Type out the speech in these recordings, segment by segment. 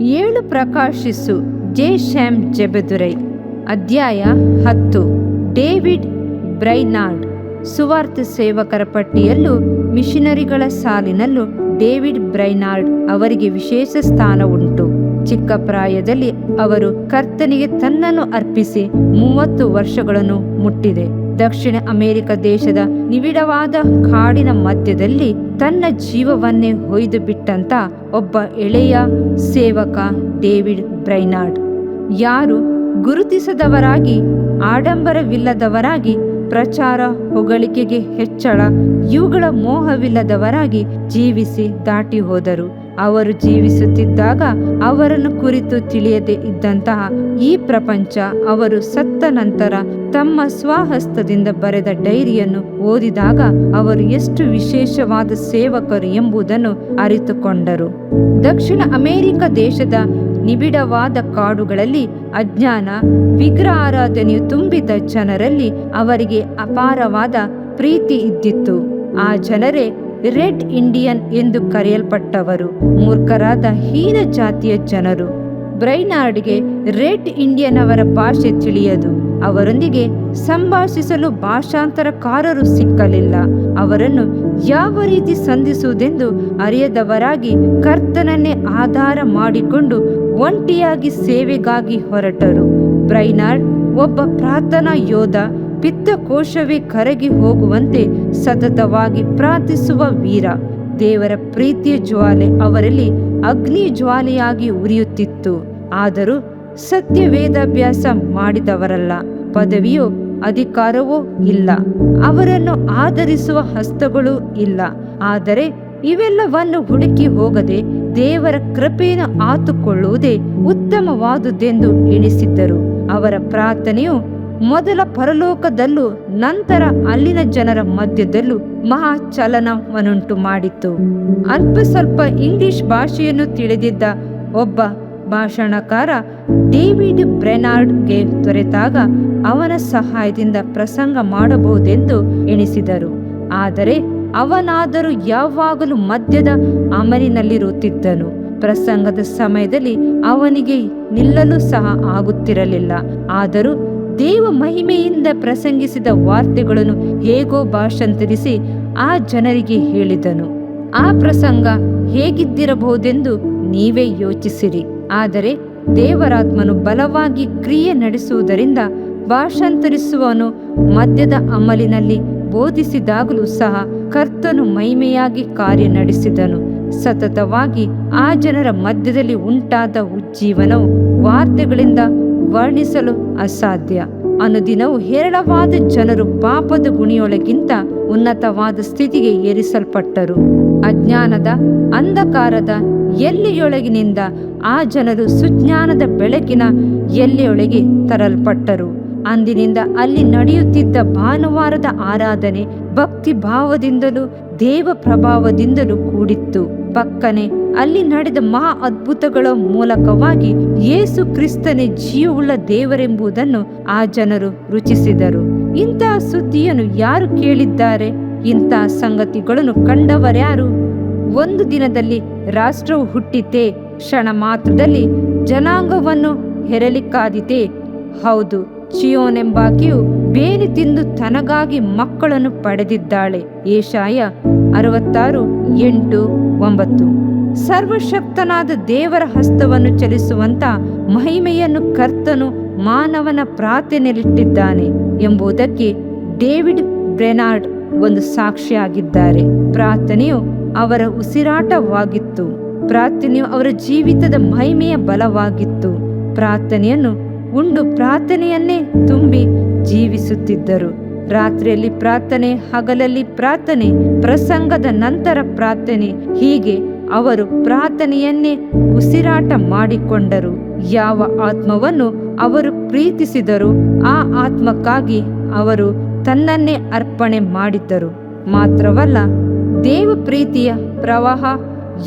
ಏಳು ಪ್ರಕಾಶಿಸು. ಜೆ ಶ್ಯಾಮ್ ಜೆಬೆದುರೈ. ಅಧ್ಯಾಯ ಹತ್ತು. David Brainerd. ಸುವಾರ್ಥ ಸೇವಕರ ಪಟ್ಟಿಯಲ್ಲೂ ಮಿಷನರಿಗಳ ಸಾಲಿನಲ್ಲೂ ಡೇವಿಡ್ ಬ್ರೈನಾರ್ಡ್ ಅವರಿಗೆ ವಿಶೇಷ ಸ್ಥಾನ ಉಂಟು ಚಿಕ್ಕ ಪ್ರಾಯದಲ್ಲಿ ಅವರು ಕರ್ತನಿಗೆ ತನ್ನನ್ನು ಅರ್ಪಿಸಿ ಮೂವತ್ತು ವರ್ಷಗಳನ್ನು ಮುಟ್ಟಿದೆ. ದಕ್ಷಿಣ ಅಮೆರಿಕ ದೇಶದ ನಿವಿಡವಾದ ಕಾಡಿನ ಮಧ್ಯದಲ್ಲಿ ತನ್ನ ಜೀವವನ್ನೇ ಹೊಯ್ದು ಬಿಟ್ಟಂತ ಒಬ್ಬ ಎಳೆಯ ಸೇವಕ ಡೇವಿಡ್ ಬ್ರೈನಾರ್ಡ್. ಯಾರು ಗುರುತಿಸದವರಾಗಿ, ಆಡಂಬರವಿಲ್ಲದವರಾಗಿ, ಪ್ರಚಾರ ಹೊಗಳಿಕೆಗೆ ಹೆಚ್ಚಳ, ಇವುಗಳ ಮೋಹವಿಲ್ಲದವರಾಗಿ ಜೀವಿಸಿ ದಾಟಿ ಹೋದರು. ಅವರು ಜೀವಿಸುತ್ತಿದ್ದಾಗ ಅವರನ್ನು ಕುರಿತು ತಿಳಿಯದೆ ಇದ್ದಂತಹ ಈ ಪ್ರಪಂಚ ಅವರು ಸತ್ತ ನಂತರ ತಮ್ಮ ಸ್ವಹಸ್ತದಿಂದ ಬರೆದ ಡೈರಿಯನ್ನು ಓದಿದಾಗ ಅವರು ಎಷ್ಟು ವಿಶೇಷವಾದ ಸೇವಕರು ಎಂಬುದನ್ನು ಅರಿತುಕೊಂಡರು. ದಕ್ಷಿಣ ಅಮೆರಿಕ ದೇಶದ ನಿಬಿಡವಾದ ಕಾಡುಗಳಲ್ಲಿ ಅಜ್ಞಾನ ವಿಗ್ರಹಾರಾಧನೆಯು ತುಂಬಿದ ಜನರಲ್ಲಿ ಅವರಿಗೆ ಅಪಾರವಾದ ಪ್ರೀತಿ ಇದ್ದಿತ್ತು. ಆ ಜನರೇ ರೆಡ್ ಇಂಡಿಯನ್ ಎಂದು ಕರೆಯಲ್ಪಟ್ಟವರು, ಮೂರ್ಖರಾದ ಹೀನ ಜಾತಿಯ ಜನರು. ಬ್ರೈನಾರ್ಡ್ಗೆ ರೆಡ್ ಇಂಡಿಯನ್ ಅವರ ಭಾಷೆ ತಿಳಿಯದು. ಅವರೊಂದಿಗೆ ಸಂಭಾಷಿಸಲು ಭಾಷಾಂತರಕಾರರು ಸಿಕ್ಕಲಿಲ್ಲ. ಅವರನ್ನು ಯಾವ ರೀತಿ ಸಂಧಿಸುವುದೆಂದು ಅರಿಯದವರಾಗಿ ಕರ್ತನನ್ನೇ ಆಧಾರ ಮಾಡಿಕೊಂಡು ಒಂಟಿಯಾಗಿ ಸೇವೆಗಾಗಿ ಹೊರಟರು. ಬ್ರೈನಾರ್ಡ್ ಒಬ್ಬ ಪ್ರಾರ್ಥನಾ ಯೋಧ ಪಿತ್ತಕೋಶವೇ ಕರಗಿ ಹೋಗುವಂತೆ ಸತತವಾಗಿ ಪ್ರಾರ್ಥಿಸುವ ವೀರ. ದೇವರ ಪ್ರೀತಿಯ ಜ್ವಾಲೆ ಅವರಲ್ಲಿ ಅಗ್ನಿ ಜ್ವಾಲೆಯಾಗಿ ಉರಿಯುತ್ತಿತ್ತು. ಆದರೂ ಸತ್ಯ ವೇದಾಭ್ಯಾಸ ಮಾಡಿದವರಲ್ಲ. ಪದವಿಯೋ ಅಧಿಕಾರವೂ ಇಲ್ಲ. ಅವರನ್ನು ಆಧರಿಸುವ ಹಸ್ತಗಳು ಇಲ್ಲ. ಆದರೆ ಇವೆಲ್ಲವನ್ನು ಹುಡುಕಿ ಹೋಗದೆ ದೇವರ ಕೃಪೆಯನ್ನು ಆತುಕೊಳ್ಳುವುದೇ ಉತ್ತಮವಾದುದೆಂದು ಎಣಿಸಿದ್ದರು. ಅವರ ಪ್ರಾರ್ಥನೆಯು ಮೊದಲ ಪರಲೋಕದಲ್ಲೂ ನಂತರ ಅಲ್ಲಿನ ಜನರ ಮಧ್ಯದಲ್ಲೂ ಮಹಾ ಚಲನವನ್ನುಂಟು ಮಾಡಿತ್ತು ಅಲ್ಪ ಸ್ವಲ್ಪ ಇಂಗ್ಲಿಷ್ ಭಾಷೆಯನ್ನು ತಿಳಿದಿದ್ದ ಒಬ್ಬ ಭಾಷಣಕಾರ ಡೇವಿಡ್ ಬ್ರೆನಾರ್ಡ್ಗೆ ತೊರೆತಾಗ ಅವನ ಸಹಾಯದಿಂದ ಪ್ರಸಂಗ ಮಾಡಬಹುದೆಂದು ಎಣಿಸಿದರು. ಆದರೆ ಅವನಾದರೂ ಯಾವಾಗಲೂ ಮದ್ಯದ ಅಮಲಿನಲ್ಲಿರುತ್ತಿದ್ದನು ಪ್ರಸಂಗದ ಸಮಯದಲ್ಲಿ ಅವನಿಗೆ ನಿಲ್ಲಲು ಸಹ ಆಗುತ್ತಿರಲಿಲ್ಲ. ಆದರೂ ದೇವ ಮಹಿಮೆಯಿಂದ ಪ್ರಸಂಗಿಸಿದ ವಾರ್ತೆಗಳನ್ನು ಹೇಗೋ ಭಾಷಾಂತರಿಸಿ ಆ ಜನರಿಗೆ ಹೇಳಿದನು. ಆ ಪ್ರಸಂಗ ಹೇಗಿದ್ದಿರಬಹುದೆಂದು ನೀವೇ ಯೋಚಿಸಿರಿ. ಆದರೆ ದೇವರಾತ್ಮನು ಬಲವಾಗಿ ಕ್ರಿಯೆ ನಡೆಸುವುದರಿಂದ ಭಾಷಾಂತರಿಸುವನು ಮದ್ಯದ ಅಮಲಿನಲ್ಲಿ ಬೋಧಿಸಿದಾಗಲೂ ಸಹ ಕರ್ತನು ಮಹಿಮೆಯಾಗಿ ಕಾರ್ಯ ನಡೆಸಿದನು. ಸತತವಾಗಿ ಆ ಜನರ ಮಧ್ಯದಲ್ಲಿ ಉಂಟಾದ ಉಜ್ಜೀವನವು ವಾರ್ತೆಗಳಿಂದ ವರ್ಣಿಸಲು ಅಸಾಧ್ಯ. ಅನುದಿನವೂ ಹೇರಳವಾದ ಜನರು ಪಾಪದ ಗುಣಿಯೊಳಗಿಂತ ಉನ್ನತವಾದ ಸ್ಥಿತಿಗೆ ಏರಿಸಲ್ಪಟ್ಟರು. ಅಜ್ಞಾನದ, ಅಂಧಕಾರದ ಎಲ್ಲಿಯೊಳಗಿನಿಂದ ಆ ಜನರು ಸುಜ್ಞಾನದ ಬೆಳಕಿನ ಎಲ್ಲಿಯೊಳಗೆ ತರಲ್ಪಟ್ಟರು. ಅಂದಿನಿಂದ ಅಲ್ಲಿ ನಡೆಯುತ್ತಿದ್ದ ಭಾನುವಾರದ ಆರಾಧನೆ ಭಕ್ತಿ ಭಾವದಿಂದಲೂ ದೇವ ಪ್ರಭಾವದಿಂದಲೂ ಕೂಡಿತ್ತು. ಪಕ್ಕನೆ ಅಲ್ಲಿ ನಡೆದ ಮಹಾ ಅದ್ಭುತಗಳ ಮೂಲಕವಾಗಿ ಯೇಸು ಕ್ರಿಸ್ತನೇ ಜೀವವುಳ್ಳ ದೇವರೆಂಬುದನ್ನು ಆ ಜನರು ರುಚಿಸಿದರು. ಇಂತಹ ಸುದ್ದಿಯನ್ನು ಯಾರು ಕೇಳಿದ್ದಾರೆ? ಇಂತಹ ಸಂಗತಿಗಳನ್ನು ಕಂಡವರ್ಯಾರು? ಒಂದು ದಿನದಲ್ಲಿ ರಾಷ್ಟ್ರವು ಹುಟ್ಟಿತೇ, ಕ್ಷಣ ಮಾತ್ರದಲ್ಲಿ ಜನಾಂಗವನ್ನು ಹೆರಲಿಕ್ಕಾದಿತೇ? ಹೌದು ಚಿಯೋನೆಂಬಾಕೆಯು ಬೇಲಿ ತಿಂದು ತನಗಾಗಿ ಮಕ್ಕಳನ್ನು ಪಡೆದಿದ್ದಾಳೆ. ಏಷಾಯ ಅರವತ್ತಾರು, ಎಂಟು, ಒಂಬತ್ತು. ಸರ್ವಶಕ್ತನಾದ ದೇವರ ಹಸ್ತವನ್ನು ಚಲಿಸುವಂತ ಮಹಿಮೆಯನ್ನು ಕರ್ತನು ಮಾನವನ ಪ್ರಾರ್ಥನೆಯಲ್ಲಿಟ್ಟಿದ್ದಾನೆ ಎಂಬುದಕ್ಕೆ ಡೇವಿಡ್ ಬ್ರೆನಾರ್ಡ್ ಒಂದು ಸಾಕ್ಷಿಯಾಗಿದ್ದಾರೆ. ಪ್ರಾರ್ಥನೆಯು ಅವರ ಉಸಿರಾಟವಾಗಿತ್ತು. ಪ್ರಾರ್ಥನೆಯು ಅವರ ಜೀವಿತದ ಮಹಿಮೆಯ ಬಲವಾಗಿತ್ತು. ಪ್ರಾರ್ಥನೆಯನ್ನು ಉಂಡು ಪ್ರಾರ್ಥನೆಯನ್ನೇ ತುಂಬಿ ಜೀವಿಸುತ್ತಿದ್ದರು. ರಾತ್ರಿಯಲ್ಲಿ ಪ್ರಾರ್ಥನೆ, ಹಗಲಲ್ಲಿ ಪ್ರಾರ್ಥನೆ, ಪ್ರಸಂಗದ ನಂತರ ಪ್ರಾರ್ಥನೆ. ಹೀಗೆ ಅವರು ಪ್ರಾರ್ಥನೆಯನ್ನೇ ಉಸಿರಾಟ ಮಾಡಿಕೊಂಡರು. ಯಾವ ಆತ್ಮವನ್ನು ಅವರು ಪ್ರೀತಿಸಿದರು ಆ ಆತ್ಮಕ್ಕಾಗಿ ಅವರು ತನ್ನನ್ನೇ ಅರ್ಪಣೆ ಮಾಡಿದ್ದರು. ಮಾತ್ರವಲ್ಲ ದೇವ ಪ್ರೀತಿಯ ಪ್ರವಾಹ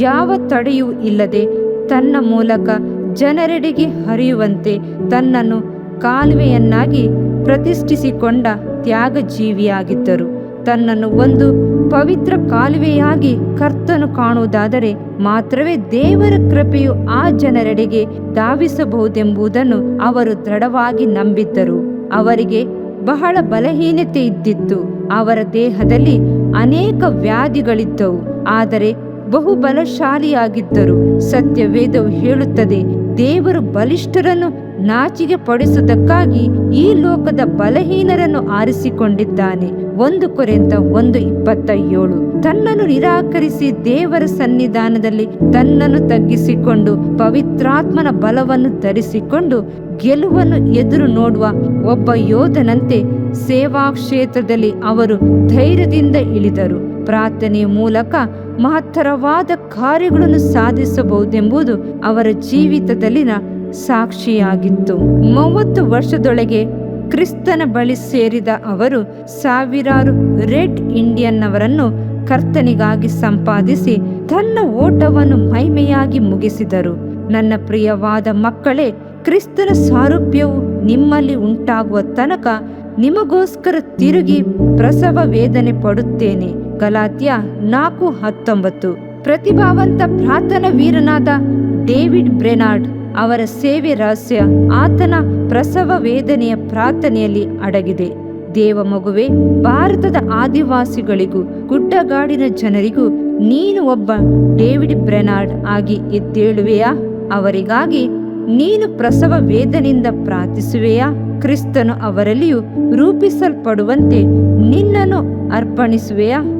ಯಾವ ತಡೆಯೂ ಇಲ್ಲದೆ ತನ್ನ ಮೂಲಕ ಜನರೆಡೆಗೆ ಹರಿಯುವಂತೆ ತನ್ನನ್ನು ಕಾಲುವೆಯನ್ನಾಗಿ ಪ್ರತಿಷ್ಠಿಸಿಕೊಂಡ ತ್ಯಾಗ ಜೀವಿಯಾಗಿದ್ದರು ತನ್ನನ್ನು ಒಂದು ಪವಿತ್ರ ಕಾಲುವೆಯಾಗಿ ಕರ್ತನು ಕಾಣುವುದಾದರೆ ಮಾತ್ರವೇ ದೇವರ ಕೃಪೆಯು ಆ ಜನರೆಡೆಗೆ ಧಾವಿಸಬಹುದೆಂಬುದನ್ನು ಅವರು ದೃಢವಾಗಿ ನಂಬಿದ್ದರು. ಅವರಿಗೆ ಬಹಳ ಬಲಹೀನತೆ ಇದ್ದಿತ್ತು. ಅವರ ದೇಹದಲ್ಲಿ ಅನೇಕ ವ್ಯಾಧಿಗಳಿದ್ದವು. ಆದರೆ ಬಹು ಬಲಶಾಲಿಯಾಗಿದ್ದರು ಸತ್ಯವೇದವು ಹೇಳುತ್ತದೆ ದೇವರು ಬಲಿಷ್ಠರನ್ನು ನಾಚಿಗೆ ಪಡಿಸುವುದಕ್ಕಾಗಿ ಈ ಲೋಕದ ಬಲಹೀನರನ್ನು ಆರಿಸಿಕೊಂಡಿದ್ದಾನೆ. ಒಂದು ಕೊರೆಂತ ಒಂದು ಇಪ್ಪತ್ತ ಏಳು ತನ್ನನ್ನು ನಿರಾಕರಿಸಿ ದೇವರ ಸನ್ನಿಧಾನದಲ್ಲಿ ತನ್ನನ್ನು ತಗ್ಗಿಸಿಕೊಂಡು ಪವಿತ್ರಾತ್ಮನ ಬಲವನ್ನು ಧರಿಸಿಕೊಂಡು ಗೆಲುವನ್ನು ಎದುರು ನೋಡುವ ಒಬ್ಬ ಯೋಧನಂತೆ ಸೇವಾ ಕ್ಷೇತ್ರದಲ್ಲಿ ಅವರು ಧೈರ್ಯದಿಂದ ಇಳಿದರು. ಪ್ರಾರ್ಥನೆಯ ಮೂಲಕ ಮಹತ್ತರವಾದ ಕಾರ್ಯಗಳನ್ನು ಸಾಧಿಸಬಹುದೆಂಬುದು ಅವರ ಜೀವಿತದಲ್ಲಿನ ಸಾಕ್ಷಿಯಾಗಿತ್ತು. ಮೂವತ್ತು ವರ್ಷದೊಳಗೆ ಕ್ರಿಸ್ತನ ಬಳಿ ಸೇರಿದ ಅವರು ಸಾವಿರಾರು ರೆಡ್ ಇಂಡಿಯನ್ ಅವರನ್ನು ಕರ್ತನಿಗಾಗಿ ಸಂಪಾದಿಸಿ ತನ್ನ ಓಟವನ್ನು ಮಹಿಮೆಯಾಗಿ ಮುಗಿಸಿದರು. ನನ್ನ ಪ್ರಿಯವಾದ ಮಕ್ಕಳೇ, ಕ್ರಿಸ್ತನ ಸಾರೂಪ್ಯವು ನಿಮ್ಮಲ್ಲಿ ಉಂಟಾಗುವ ತನಕ ನಿಮಗೋಸ್ಕರ ತಿರುಗಿ ಪ್ರಸವ ವೇದನೆ ಪಡುತ್ತೇನೆ. ಗಲಾತ್ಯ ನಾಲ್ಕು ಹತ್ತೊಂಬತ್ತು. ಪ್ರತಿಭಾವಂತ ಪ್ರಾರ್ಥನಾ ವೀರನಾದ ಡೇವಿಡ್ ಬ್ರೆನಾರ್ಡ್ ಅವರ ಸೇವೆ ರಹಸ್ಯ ಆತನ ಪ್ರಸವ ವೇದನೆಯ ಪ್ರಾರ್ಥನೆಯಲ್ಲಿ ಅಡಗಿದೆ. ದೇವ ಮಗುವೆ, ಭಾರತದ ಆದಿವಾಸಿಗಳಿಗೂ, ಗುಡ್ಡಗಾಡಿನ ಜನರಿಗೂ ನೀನು ಒಬ್ಬ ಡೇವಿಡ್ ಬ್ರೆನಾರ್ಡ್ ಆಗಿ ಎದ್ದೇಳುವೆಯಾ? ಅವರಿಗಾಗಿ ನೀನು ಪ್ರಸವ ವೇದನೆಯಿಂದ ಪ್ರಾರ್ಥಿಸುವೆಯಾ? ಕ್ರಿಸ್ತನು ಅವರಲ್ಲಿಯೂ ರೂಪಿಸಲ್ಪಡುವಂತೆ ನಿನ್ನನ್ನು ಅರ್ಪಣಿಸುವೆಯಾ?